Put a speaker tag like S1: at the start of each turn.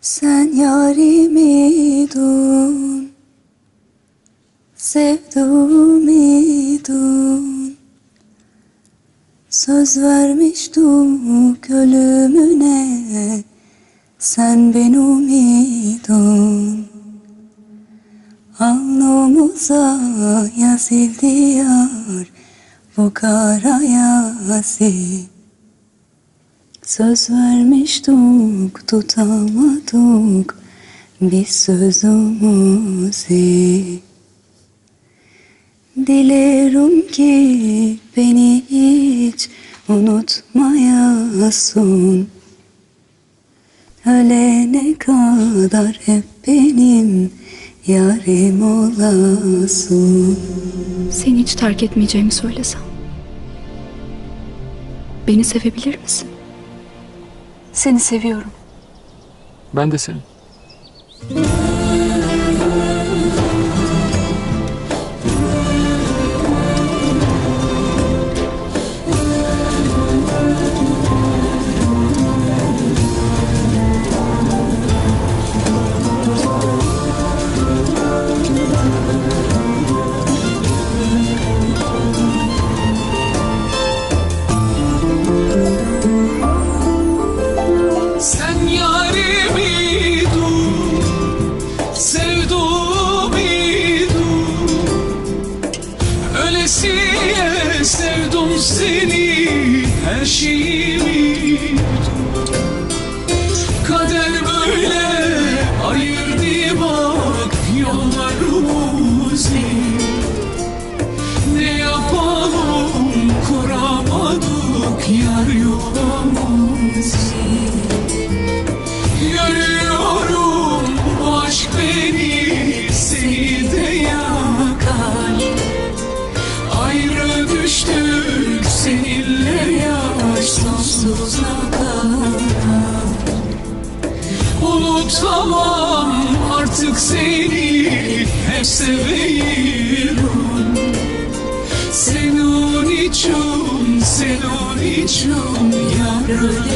S1: Sen yarimiydin Sevduğumiydin Söz vermiştik ölümüne Sen benimidin Alnımıza yazıldı yar Bu kara yazı Söz vermiştik tutamadık Biz sözümüzü Dilerim ki beni hiç unutmayasın Ölene kadar hep benim yarim olasın
S2: Seni hiç terk etmeyeceğimi söylesem. Beni sevebilir misin? Seni seviyorum.
S3: Ben de seni.
S4: Ölesiye sevdim seni, her şeyimiydin Kader böyle ayırdı bak yollarımızı Ne yapalım kuramadık yar yolumuzu Ayrı düştük seninle yaş sonsuza kadar. Unutamam artık seni hep seviyorum. Senin için, senin için yar ölerim